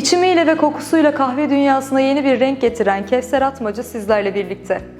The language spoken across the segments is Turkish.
İçimiyle ve kokusuyla kahve dünyasına yeni bir renk getiren Kevser Atmacı sizlerle birlikte.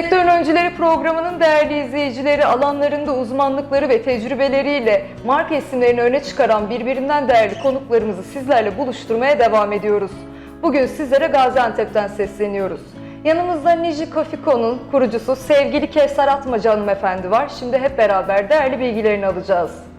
Sektörün Öncüleri programının değerli izleyicileri alanlarında uzmanlıkları ve tecrübeleriyle marka isimlerini öne çıkaran birbirinden değerli konuklarımızı sizlerle buluşturmaya devam ediyoruz. Bugün sizlere Gaziantep'ten sesleniyoruz. Yanımızda Niji Coffee.co'nun kurucusu sevgili Kevser Atmacı hanımefendi var. Şimdi hep beraber değerli bilgilerini alacağız.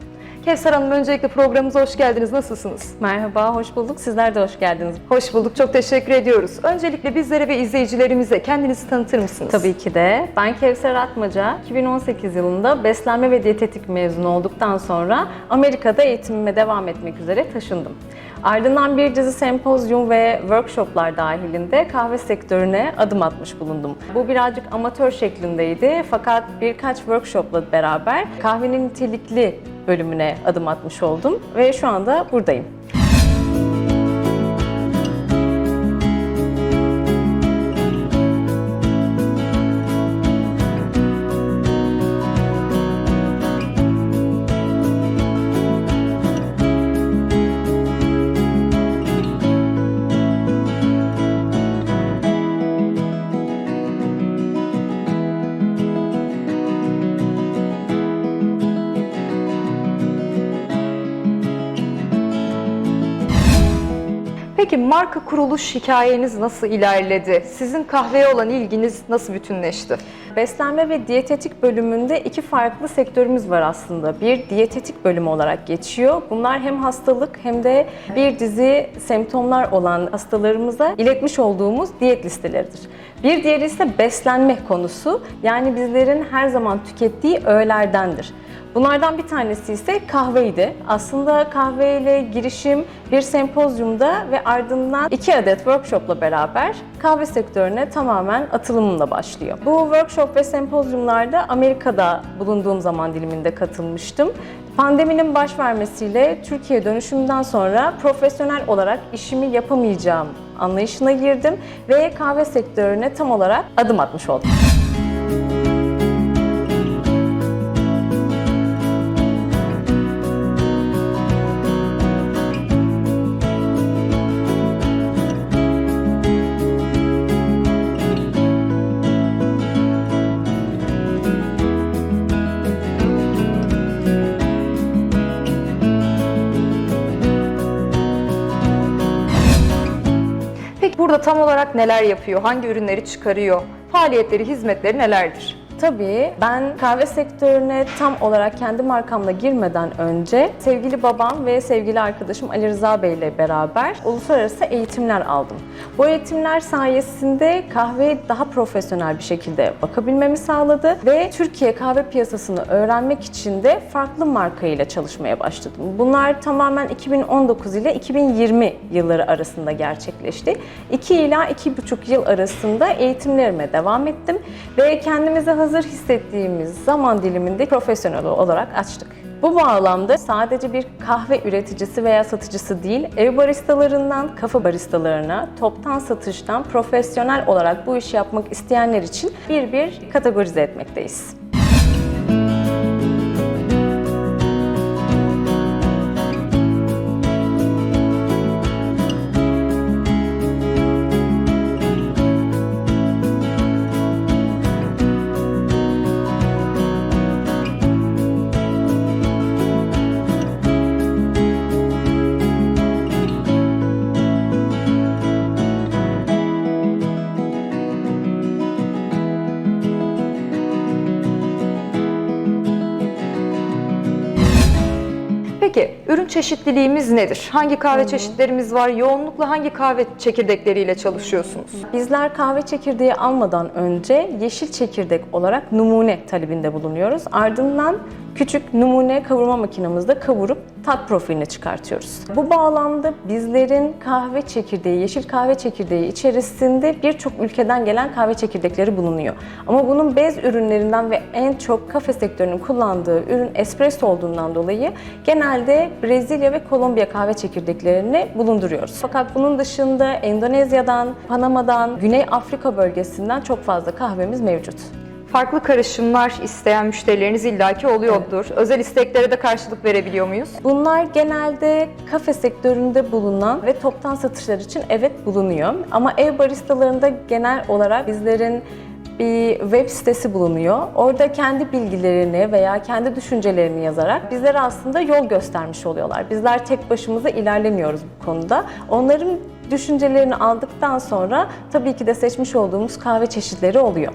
Kevser Hanım öncelikle programımıza hoş geldiniz. Nasılsınız? Merhaba, hoş bulduk. Sizler de hoş geldiniz. Hoş bulduk. Çok teşekkür ediyoruz. Öncelikle bizlere ve izleyicilerimize kendinizi tanıtır mısınız? Tabii ki de. Ben Kevser Atmaca. 2018 yılında beslenme ve diyetetik mezunu olduktan sonra Amerika'da eğitimime devam etmek üzere taşındım. Ardından bir dizi sempozyum ve workshoplar dahilinde kahve sektörüne adım atmış bulundum. Bu birazcık amatör şeklindeydi fakat birkaç workshopla beraber kahvenin nitelikli bölümüne adım atmış oldum ve şu anda buradayım. Peki marka kuruluş hikayeniz nasıl ilerledi? Sizin kahveye olan ilginiz nasıl bütünleşti? Beslenme ve diyetetik bölümünde iki farklı sektörümüz var aslında. Bir diyetetik bölümü olarak geçiyor. Bunlar hem hastalık hem de bir dizi semptomlar olan hastalarımıza iletmiş olduğumuz diyet listeleridir. Bir diğeri ise beslenme konusu. Yani bizlerin her zaman tükettiği öğelerdendir. Bunlardan bir tanesi ise kahveydi. Aslında kahveyle girişim bir sempozyumda ve ardından iki adet workshopla beraber kahve sektörüne tamamen atılımımla başlıyor. Bu workshop ve sempozyumlarda Amerika'da bulunduğum zaman diliminde katılmıştım. Pandeminin baş vermesiyle Türkiye dönüşümden sonra profesyonel olarak işimi yapamayacağım anlayışına girdim ve kahve sektörüne tam olarak adım atmış oldum. Burada tam olarak neler yapıyor? Hangi ürünleri çıkarıyor? Faaliyetleri, hizmetleri nelerdir? Tabii ben kahve sektörüne tam olarak kendi markamla girmeden önce sevgili babam ve sevgili arkadaşım Ali Rıza Bey ile beraber uluslararası eğitimler aldım. Bu eğitimler sayesinde kahveye daha profesyonel bir şekilde bakabilmemi sağladı ve Türkiye kahve piyasasını öğrenmek için de farklı marka ile çalışmaya başladım. Bunlar tamamen 2019 ile 2020 yılları arasında gerçekleşti. 2 ila 2,5 yıl arasında eğitimlerime devam ettim ve kendimizi hazır hissettiğimiz zaman diliminde profesyonel olarak açtık. Bu bağlamda sadece bir kahve üreticisi veya satıcısı değil, ev baristalarından kafa baristalarına, toptan satıştan profesyonel olarak bu işi yapmak isteyenler için bir bir kategorize etmekteyiz. Ürün çeşitliliğimiz nedir? Hangi kahve çeşitlerimiz var? Yoğunlukla hangi kahve çekirdekleriyle çalışıyorsunuz? Bizler kahve çekirdeği almadan önce yeşil çekirdek olarak numune talebinde bulunuyoruz. Ardından küçük numune kavurma makinemizde kavurup tat profilini çıkartıyoruz. Bu bağlamda bizlerin kahve çekirdeği, yeşil kahve çekirdeği içerisinde birçok ülkeden gelen kahve çekirdekleri bulunuyor. Ama bunun bez ürünlerinden ve en çok kafe sektörünün kullandığı ürün espresso olduğundan dolayı genelde Brezilya ve Kolombiya kahve çekirdeklerini bulunduruyoruz. Fakat bunun dışında Endonezya'dan, Panama'dan, Güney Afrika bölgesinden çok fazla kahvemiz mevcut. Farklı karışımlar isteyen müşterileriniz illaki oluyordur. Özel isteklere de karşılık verebiliyor muyuz? Bunlar genelde kafe sektöründe bulunan ve toptan satışlar için evet bulunuyor. Ama ev baristalarında genel olarak bizlerin bir web sitesi bulunuyor. Orada kendi bilgilerini veya kendi düşüncelerini yazarak bizlere aslında yol göstermiş oluyorlar. Bizler tek başımıza ilerlemiyoruz bu konuda. Onların düşüncelerini aldıktan sonra tabii ki de seçmiş olduğumuz kahve çeşitleri oluyor.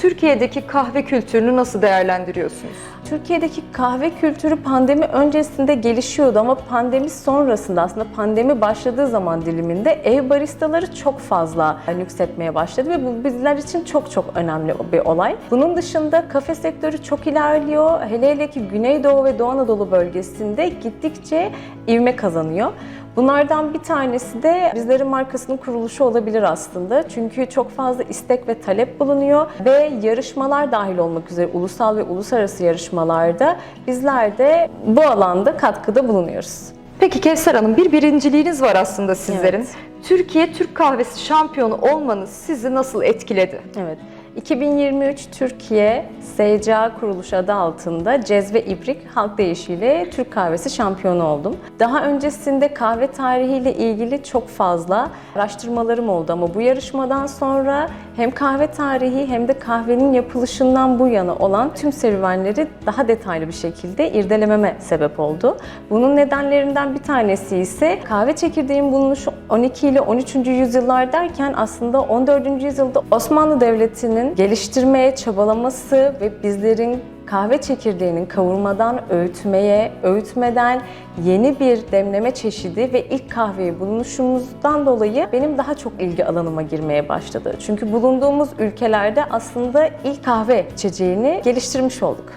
Türkiye'deki kahve kültürünü nasıl değerlendiriyorsunuz? Türkiye'deki kahve kültürü pandemi öncesinde gelişiyordu ama pandemi sonrasında aslında pandemi başladığı zaman diliminde ev baristaları çok fazla yükseltmeye başladı ve bu bizler için çok çok önemli bir olay. Bunun dışında kafe sektörü çok ilerliyor. Hele hele ki Güneydoğu ve Doğu Anadolu bölgesinde gittikçe ivme kazanıyor. Bunlardan bir tanesi de bizlerin markasının kuruluşu olabilir aslında. Çünkü çok fazla istek ve talep bulunuyor ve yarışmalar dahil olmak üzere ulusal ve uluslararası yarışmalarda bizler de bu alanda katkıda bulunuyoruz. Peki Kevser Hanım bir birinciliğiniz var aslında sizlerin. Evet. Türkiye Türk kahvesi şampiyonu olmanız sizi nasıl etkiledi? Evet. 2023 Türkiye SCA kuruluş adı altında Cezve İbrik halk deyişiyle Türk kahvesi şampiyonu oldum. Daha öncesinde kahve tarihiyle ilgili çok fazla araştırmalarım oldu ama bu yarışmadan sonra hem kahve tarihi hem de kahvenin yapılışından bu yana olan tüm serüvenleri daha detaylı bir şekilde irdelememe sebep oldu. Bunun nedenlerinden bir tanesi ise kahve çekirdeğin bulunuşu 12 ile 13. yüzyıllar derken aslında 14. yüzyılda Osmanlı Devleti'nin geliştirmeye çabalaması ve bizlerin kahve çekirdeğinin kavurmadan öğütmeye, öğütmeden yeni bir demleme çeşidi ve ilk kahveyi bulunuşumuzdan dolayı benim daha çok ilgi alanıma girmeye başladı. Çünkü bulunduğumuz ülkelerde aslında ilk kahve içeceğini geliştirmiş olduk.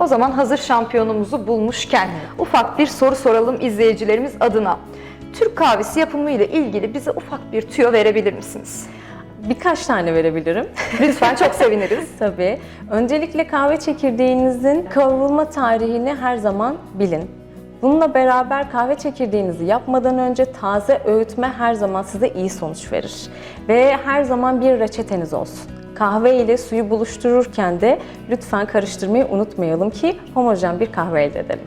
O zaman hazır şampiyonumuzu bulmuşken ufak bir soru soralım izleyicilerimiz adına. Türk kahvesi yapımı ile ilgili bize ufak bir tüyo verebilir misiniz? Birkaç tane verebilirim. Lütfen çok seviniriz. Tabii. Öncelikle kahve çekirdeğinizin kavrulma tarihini her zaman bilin. Bununla beraber kahve çekirdeğinizi yapmadan önce taze öğütme her zaman size iyi sonuç verir. Ve her zaman bir reçeteniz olsun. Kahve ile suyu buluştururken de lütfen karıştırmayı unutmayalım ki homojen bir kahve elde edelim.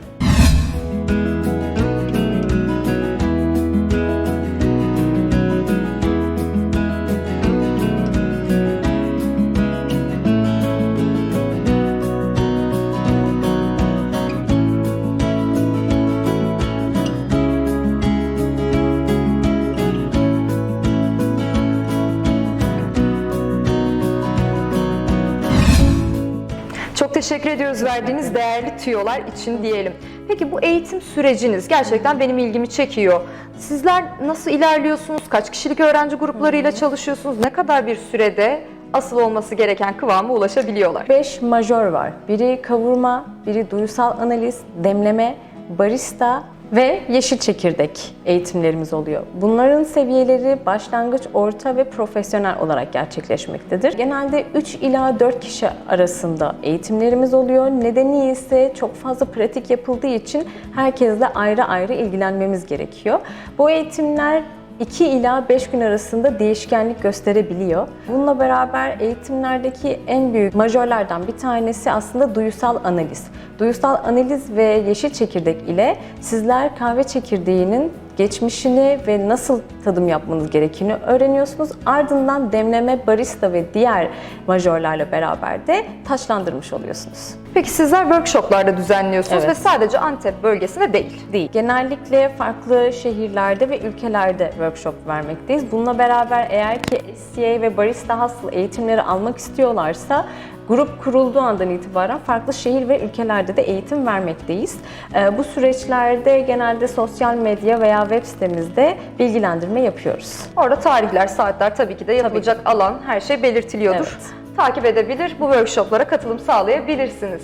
Çok teşekkür ediyoruz verdiğiniz değerli tüyolar için diyelim. Peki bu eğitim süreciniz gerçekten benim ilgimi çekiyor. Sizler nasıl ilerliyorsunuz? Kaç kişilik öğrenci gruplarıyla çalışıyorsunuz? Ne kadar bir sürede asıl olması gereken kıvama ulaşabiliyorlar? 5 majör var. Biri kavurma, biri duyusal analiz, demleme, barista ve yeşil çekirdek eğitimlerimiz oluyor. Bunların seviyeleri başlangıç, orta ve profesyonel olarak gerçekleşmektedir. Genelde 3 ila 4 kişi arasında eğitimlerimiz oluyor. Nedeni ise çok fazla pratik yapıldığı için herkesle ayrı ayrı ilgilenmemiz gerekiyor. Bu eğitimler 2 ila 5 gün arasında değişkenlik gösterebiliyor. Bununla beraber eğitimlerdeki en büyük majörlerden bir tanesi aslında duyusal analiz. Duyusal analiz ve yeşil çekirdek ile sizler kahve çekirdeğinin geçmişini ve nasıl tadım yapmanız gerektiğini öğreniyorsunuz. Ardından demleme, barista ve diğer majörlerle beraber de taçlandırmış oluyorsunuz. Peki sizler workshoplarda düzenliyorsunuz Evet. ve sadece Antep bölgesinde değil. değil. Genellikle farklı şehirlerde ve ülkelerde workshop vermekteyiz. Bununla beraber eğer ki SCA ve barista hasıl eğitimleri almak istiyorlarsa grup kurulduğu andan itibaren farklı şehir ve ülkelerde de eğitim vermekteyiz. Ee, Bu süreçlerde genelde sosyal medya veya web sitemizde bilgilendirme yapıyoruz. Orada tarihler, saatler tabii ki de yapılacak alan her şey belirtiliyordur. Evet. Takip edebilir, bu workshoplara katılım sağlayabilirsiniz.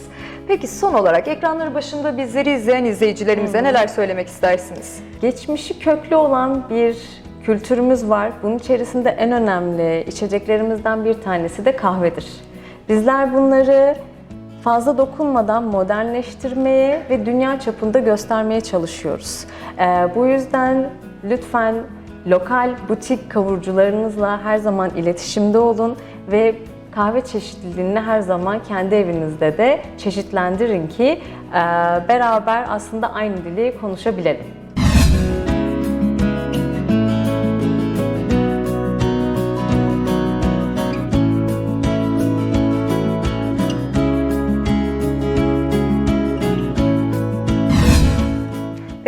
Peki son olarak ekranları başında bizleri izleyen izleyicilerimize neler söylemek istersiniz? Geçmişi köklü olan bir kültürümüz var. Bunun içerisinde en önemli içeceklerimizden bir tanesi de kahvedir. Bizler bunları fazla dokunmadan modernleştirmeye ve dünya çapında göstermeye çalışıyoruz. Ee, bu yüzden lütfen lokal butik kavurucularınızla her zaman iletişimde olun ve kahve çeşitliliğini her zaman kendi evinizde de çeşitlendirin ki e, beraber aslında aynı dili konuşabilelim.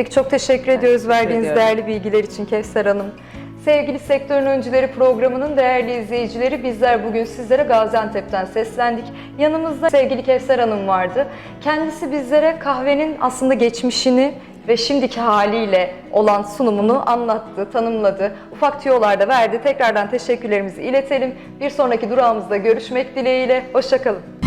Peki çok teşekkür ediyoruz verdiğiniz ediyorum. değerli bilgiler için Kevser Hanım. Sevgili Sektörün Öncüleri programının değerli izleyicileri bizler bugün sizlere Gaziantep'ten seslendik. Yanımızda sevgili Kevser Hanım vardı. Kendisi bizlere kahvenin aslında geçmişini ve şimdiki haliyle olan sunumunu anlattı, tanımladı. Ufak tüyolar da verdi. Tekrardan teşekkürlerimizi iletelim. Bir sonraki durağımızda görüşmek dileğiyle. Hoşçakalın.